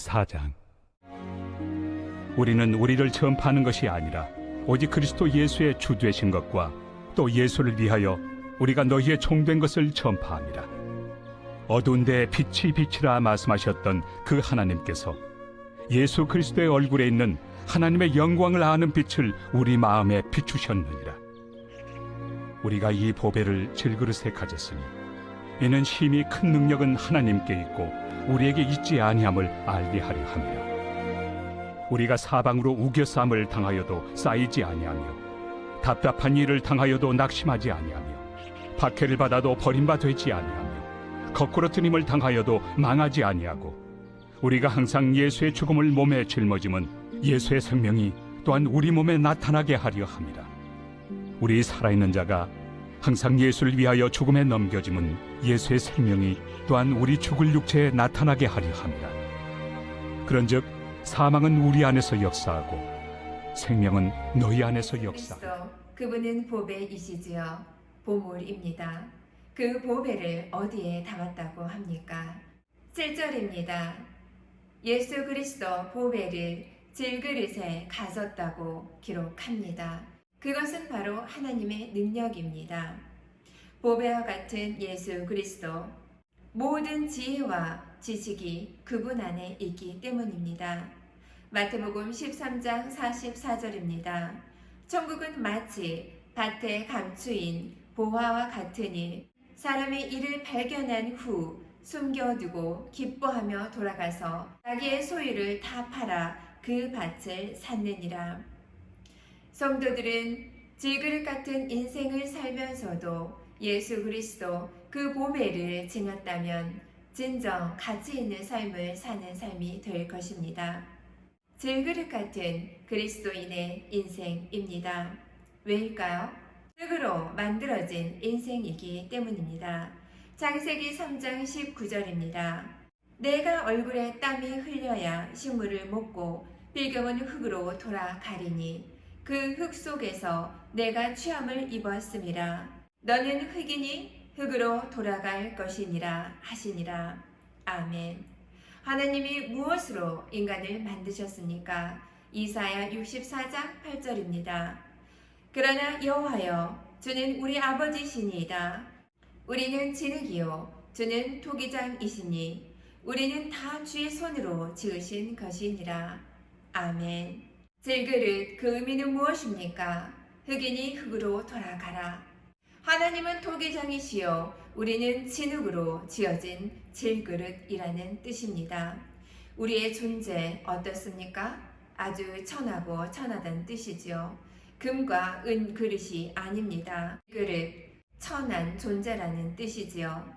제4장 우리는 우리를 처음 파는 것이 아니라 오직 그리스도 예수의 주 되신 것과 또 예수를 위하여 우리가 너희의 종된 것을 전파합니다. 어두운 데 빛이 빛이라 말씀하셨던 그 하나님께서 예수 그리스도의 얼굴에 있는 하나님의 영광을 아는 빛을 우리 마음에 비추셨느니라. 우리가 이 보배를 질그릇에 가졌으니 이는 힘이 큰 능력은 하나님께 있고 우리에게 있지 아니함을 알게 하려 함이라. 우리가 사방으로 우겨쌈을 당하여도 쌓이지 아니하며 답답한 일을 당하여도 낙심하지 아니하며 박해를 받아도 버림받지 아니하며 거꾸로 뜨림을 당하여도 망하지 아니하고 우리가 항상 예수의 죽음을 몸에 짊어짐은 예수의 생명이 또한 우리 몸에 나타나게 하려 함이라. 우리 살아있는 자가 항상 예수를 위하여 죽음에 넘겨짐은 예수의 생명이 또한 우리 죽을 육체에 나타나게 하려 함이라. 그런즉 사망은 우리 안에서 역사하고 생명은 너희 안에서 역사. 그분은 보배이시지요 보물입니다. 그 보배를 어디에 담았다고 합니까? 7절입니다. 예수 그리스도 보배를 질그릇에 가졌다고 기록합니다. 그것은 바로 하나님의 능력입니다. 보배와 같은 예수 그리스도 모든 지혜와 지식이 그분 안에 있기 때문입니다. 마태복음 13장 44절입니다. 천국은 마치 밭에 감추인 보화와 같으니 사람이 이를 발견한 후 숨겨두고 기뻐하며 돌아가서 자기의 소유를 다 팔아 그 밭을 샀느니라. 성도들은 질그릇 같은 인생을 살면서도 예수 그리스도 그 보배를 지녔다면 진정 가치 있는 삶을 사는 삶이 될 것입니다. 질그릇 같은 그리스도인의 인생입니다. 왜일까요? 흙으로 만들어진 인생이기 때문입니다. 창세기 3장 19절입니다. 내가 얼굴에 땀이 흘려야 식물을 먹고 빌경은 흙으로 돌아가리니 그 흙 속에서 내가 취함을 입었음이라. 너는 흙이니 흙으로 돌아갈 것이니라 하시니라. 아멘. 하나님이 무엇으로 인간을 만드셨습니까? 이사야 64장 8절입니다. 그러나 여호와여 주는 우리 아버지시니이다. 우리는 진흙이요 주는 토기장이시니 우리는 다 주의 손으로 지으신 것이니라. 아멘. 질그릇 그 의미는 무엇입니까? 흙이니 흙으로 돌아가라. 하나님은 토기장이시요 우리는 진흙으로 지어진 질그릇이라는 뜻입니다. 우리의 존재 어떻습니까? 아주 천하고 천하단 뜻이지요. 금과 은 그릇이 아닙니다. 그릇 천한 존재라는 뜻이지요.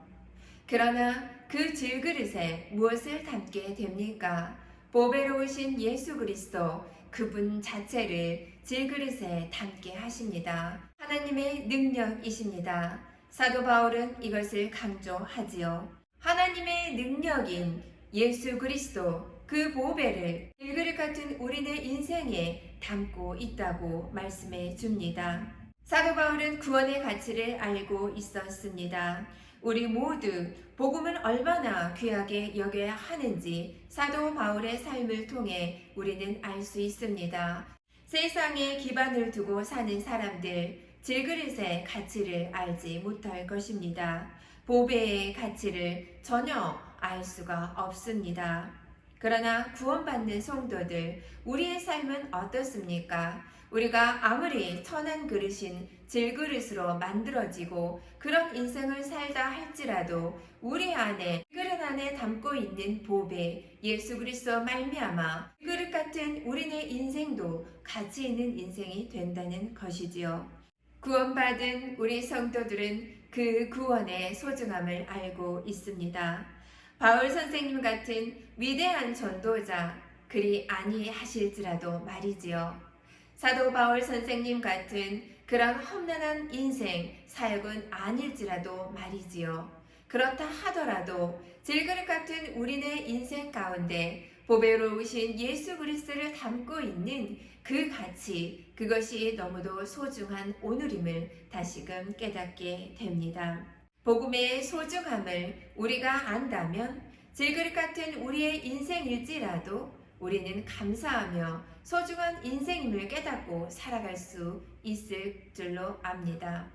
그러나 그 질그릇에 무엇을 담게 됩니까? 보배로우신 예수 그리스도 그분 자체를 질그릇에 담게 하십니다. 하나님의 능력이십니다. 사도 바울은 이것을 강조하지요. 하나님의 능력인 예수 그리스도 그 보배를 질그릇 같은 우리네 인생에 담고 있다고 말씀해 줍니다. 사도 바울은 구원의 가치를 알고 있었습니다. 우리 모두 복음을 얼마나 귀하게 여겨야 하는지 사도 바울의 삶을 통해 우리는 알 수 있습니다. 세상에 기반을 두고 사는 사람들, 질그릇의 가치를 알지 못할 것입니다. 보배의 가치를 전혀 알 수가 없습니다. 그러나 구원받는 성도들, 우리의 삶은 어떻습니까? 우리가 아무리 천한 그릇인 질그릇으로 만들어지고 그런 인생을 살다 할지라도 우리 안에 그릇 안에 담고 있는 보배 예수 그리스도 말미암아 그릇 같은 우리네 인생도 가치 있는 인생이 된다는 것이지요. 구원받은 우리 성도들은 그 구원의 소중함을 알고 있습니다. 바울 선생님 같은 위대한 전도자 그리 아니하실지라도 말이지요. 사도 바울 선생님 같은 그런 험난한 인생 사역은 아닐지라도 말이지요. 그렇다 하더라도 질그릇 같은 우리네 인생 가운데 보배로우신 예수 그리스도를 담고 있는 그 가치, 그것이 너무도 소중한 오늘임을 다시금 깨닫게 됩니다. 복음의 소중함을 우리가 안다면 질그릇 같은 우리의 인생일지라도 우리는 감사하며 소중한 인생임을 깨닫고 살아갈 수 있을 줄로 압니다.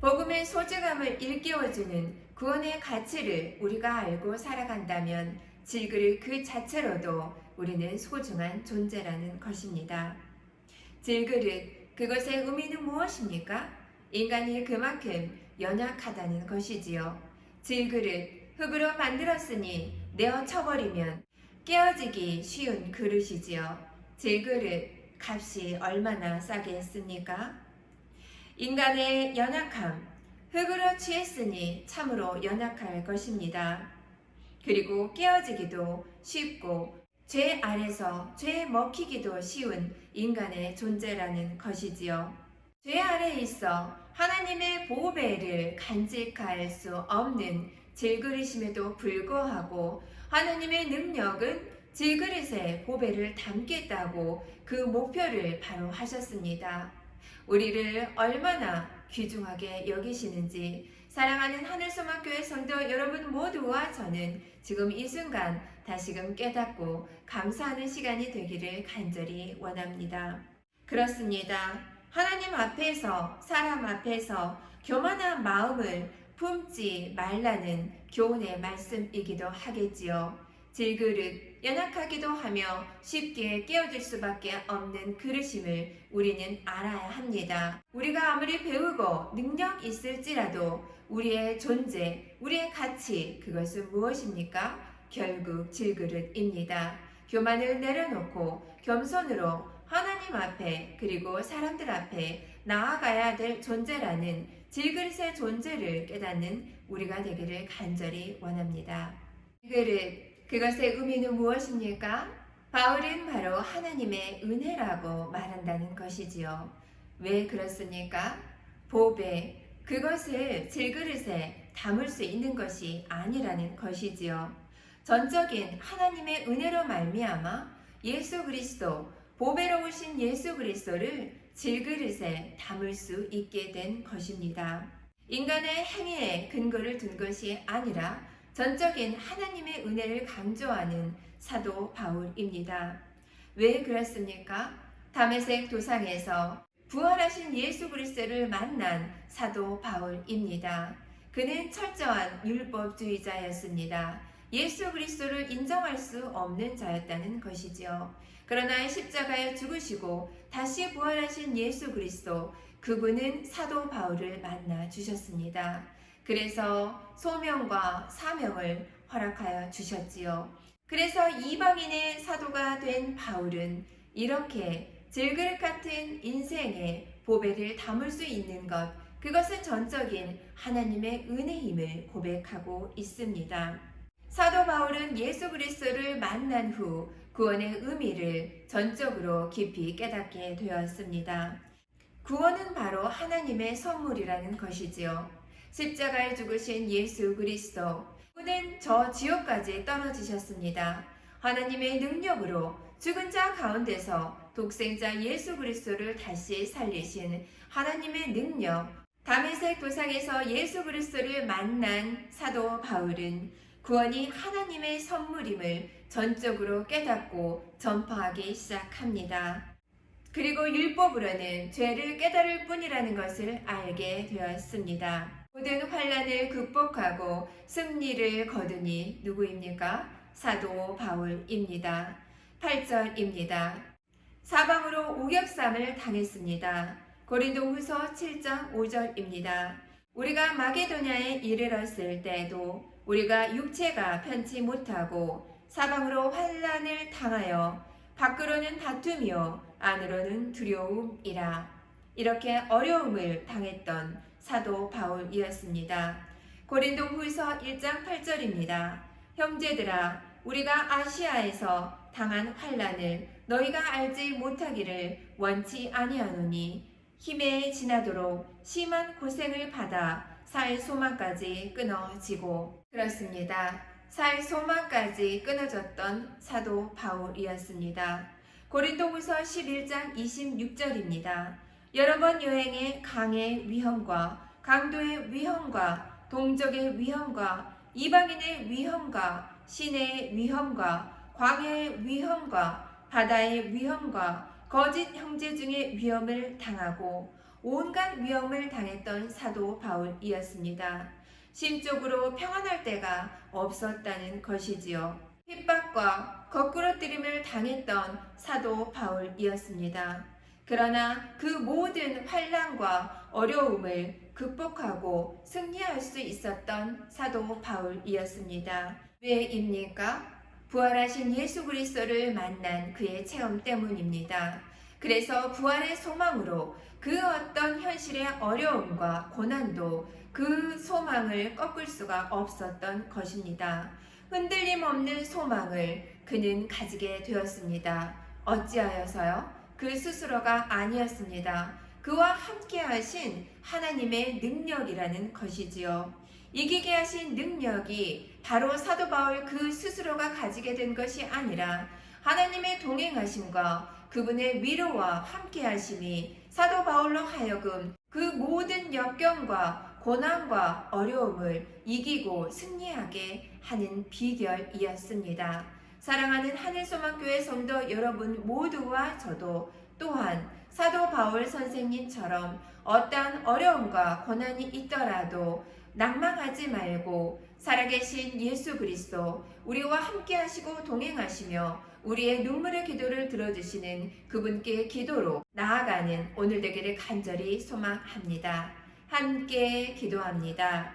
복음의 소중함을 일깨워주는 구원의 가치를 우리가 알고 살아간다면 질그릇 그 자체로도 우리는 소중한 존재라는 것입니다. 질그릇, 그것의 의미는 무엇입니까? 인간이 그만큼 연약하다는 것이지요. 질그릇, 흙으로 만들었으니 내어 쳐버리면 깨어지기 쉬운 그릇이지요. 질그릇, 값이 얼마나 싸게 했습니까? 인간의 연약함, 흙으로 취했으니 참으로 연약할 것입니다. 그리고 깨어지기도 쉽고 죄 아래서 죄에 먹히기도 쉬운 인간의 존재라는 것이지요. 죄 아래에 있어 하나님의 보배를 간직할 수 없는 질그릇임에도 불구하고 하나님의 능력은 질그릇에 보배를 담겠다고 그 목표를 바로 하셨습니다. 우리를 얼마나 귀중하게 여기시는지 사랑하는 하늘소망교회 성도 여러분 모두와 저는 지금 이 순간 다시금 깨닫고 감사하는 시간이 되기를 간절히 원합니다. 그렇습니다. 하나님 앞에서 사람 앞에서 교만한 마음을 품지 말라는 교훈의 말씀이기도 하겠지요. 질그릇, 연약하기도 하며 쉽게 깨어질 수밖에 없는 그릇임을 우리는 알아야 합니다. 우리가 아무리 배우고 능력 있을지라도 우리의 존재, 우리의 가치, 그것은 무엇입니까? 결국 질그릇입니다. 교만을 내려놓고 겸손으로 하나님 앞에 그리고 사람들 앞에 나아가야 될 존재라는 질그릇의 존재를 깨닫는 우리가 되기를 간절히 원합니다. 질그릇, 그것의 의미는 무엇입니까? 바울은 바로 하나님의 은혜라고 말한다는 것이지요. 왜 그렇습니까? 보배, 그것을 질그릇에 담을 수 있는 것이 아니라는 것이지요. 전적인 하나님의 은혜로 말미암아 예수 그리스도, 보배로우신 예수 그리스도를 질그릇에 담을 수 있게 된 것입니다. 인간의 행위에 근거를 둔 것이 아니라 전적인 하나님의 은혜를 강조하는 사도 바울입니다. 왜 그렇습니까? 담에색 도상에서 부활하신 예수 그리스도를 만난 사도 바울입니다. 그는 철저한 율법주의자였습니다. 예수 그리스도를 인정할 수 없는 자였다는 것이지요. 그러나 십자가에 죽으시고 다시 부활하신 예수 그리스도 그분은 사도 바울을 만나 주셨습니다. 그래서 소명과 사명을 허락하여 주셨지요. 그래서 이방인의 사도가 된 바울은 이렇게 질그릇 같은 인생의 보배를 담을 수 있는 것, 그것은 전적인 하나님의 은혜임을 고백하고 있습니다. 사도 바울은 예수 그리스도를 만난 후 구원의 의미를 전적으로 깊이 깨닫게 되었습니다. 구원은 바로 하나님의 선물이라는 것이지요. 십자가에 죽으신 예수 그리스도. 그는 저 지옥까지 떨어지셨습니다. 하나님의 능력으로 죽은 자 가운데서 독생자 예수 그리스도를 다시 살리신 하나님의 능력. 담에색 도상에서 예수 그리스도를 만난 사도 바울은 구원이 하나님의 선물임을 전적으로 깨닫고 전파하기 시작합니다. 그리고 율법으로는 죄를 깨달을 뿐이라는 것을 알게 되었습니다. 모든 환란을 극복하고 승리를 거두니 누구입니까? 사도 바울입니다. 8절입니다. 사방으로 우격삼을 당했습니다. 고린도후서 7장 5절입니다. 우리가 마게도냐에 이르렀을 때도 우리가 육체가 편치 못하고 사방으로 환란을 당하여 밖으로는 다툼이요 안으로는 두려움이라 이렇게 어려움을 당했던 사도 바울이었습니다. 고린도 후서 1장 8절입니다. 형제들아 우리가 아시아에서 당한 환란을 너희가 알지 못하기를 원치 아니하노니 힘에 지나도록 심한 고생을 받아 살 소망까지 끊어지고 그렇습니다. 살 소망까지 끊어졌던 사도 바울이었습니다. 고린도후서 11장 26절입니다. 여러 번 여행해 강의 위험과 강도의 위험과 동족의 위험과 이방인의 위험과 신의 위험과 광야의 위험과 바다의 위험과 거짓 형제 중의 위험을 당하고 온갖 위험을 당했던 사도 바울이었습니다. 심적으로 평안할 때가 없었다는 것이지요. 핍박과 거꾸러뜨림을 당했던 사도 바울이었습니다. 그러나 그 모든 환란과 어려움을 극복하고 승리할 수 있었던 사도 바울이었습니다. 왜입니까? 부활하신 예수 그리스도를 만난 그의 체험 때문입니다. 그래서 부활의 소망으로 그 어떤 현실의 어려움과 고난도 그 소망을 꺾을 수가 없었던 것입니다. 흔들림 없는 소망을 그는 가지게 되었습니다. 어찌하여서요? 그 스스로가 아니었습니다. 그와 함께 하신 하나님의 능력이라는 것이지요. 이기게 하신 능력이 바로 사도 바울 그 스스로가 가지게 된 것이 아니라 하나님의 동행하심과 그분의 위로와 함께 하심이 사도 바울로 하여금 그 모든 역경과 고난과 어려움을 이기고 승리하게 하는 비결이었습니다. 사랑하는 하늘소망교회 성도 여러분 모두와 저도 또한 사도 바울 선생님처럼 어떠한 어려움과 고난이 있더라도 낭망하지 말고 살아계신 예수 그리스도 우리와 함께 하시고 동행하시며 우리의 눈물의 기도를 들어주시는 그분께 기도로 나아가는 오늘 되기를 간절히 소망합니다. 함께 기도합니다.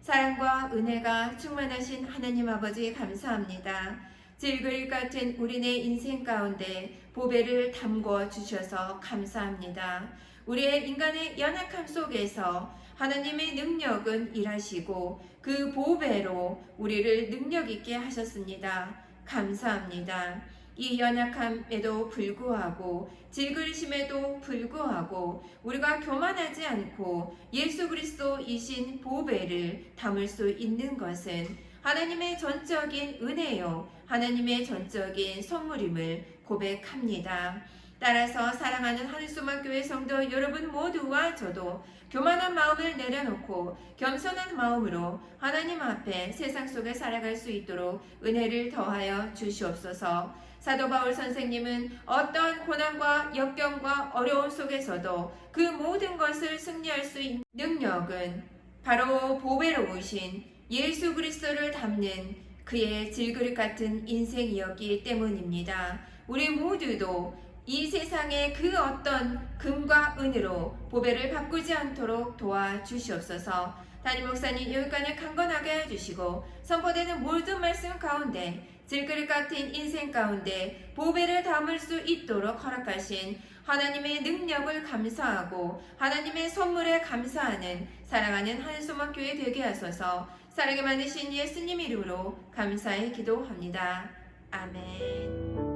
사랑과 은혜가 충만하신 하나님 아버지 감사합니다. 질그릴 같은 우리네 인생 가운데 보배를 담궈 주셔서 감사합니다. 우리의 인간의 연약함 속에서 하나님의 능력은 일하시고 그 보배로 우리를 능력 있게 하셨습니다. 감사합니다. 이 연약함에도 불구하고 질그리심에도 불구하고 우리가 교만하지 않고 예수 그리스도이신 보배를 담을 수 있는 것은 하나님의 전적인 은혜요 하나님의 전적인 선물임을 고백합니다. 따라서 사랑하는 하늘소망교회 성도 여러분 모두와 저도 교만한 마음을 내려놓고 겸손한 마음으로 하나님 앞에 세상 속에 살아갈 수 있도록 은혜를 더하여 주시옵소서. 사도 바울 선생님은 어떤 고난과 역경과 어려움 속에서도 그 모든 것을 승리할 수 있는 능력은 바로 보배로우신 예수 그리스도를 담는 그의 질그릇 같은 인생이었기 때문입니다. 우리 모두도 이 세상의 그 어떤 금과 은으로 보배를 바꾸지 않도록 도와주시옵소서. 담임 목사님 여기까지 강건하게 해주시고 선포되는 모든 말씀 가운데 질그릇 같은 인생 가운데 보배를 담을 수 있도록 허락하신 하나님의 능력을 감사하고 하나님의 선물에 감사하는 사랑하는 한소망교회 되게 하소서 사랑에 많으신 예수님 이름으로 감사히 기도합니다. 아멘.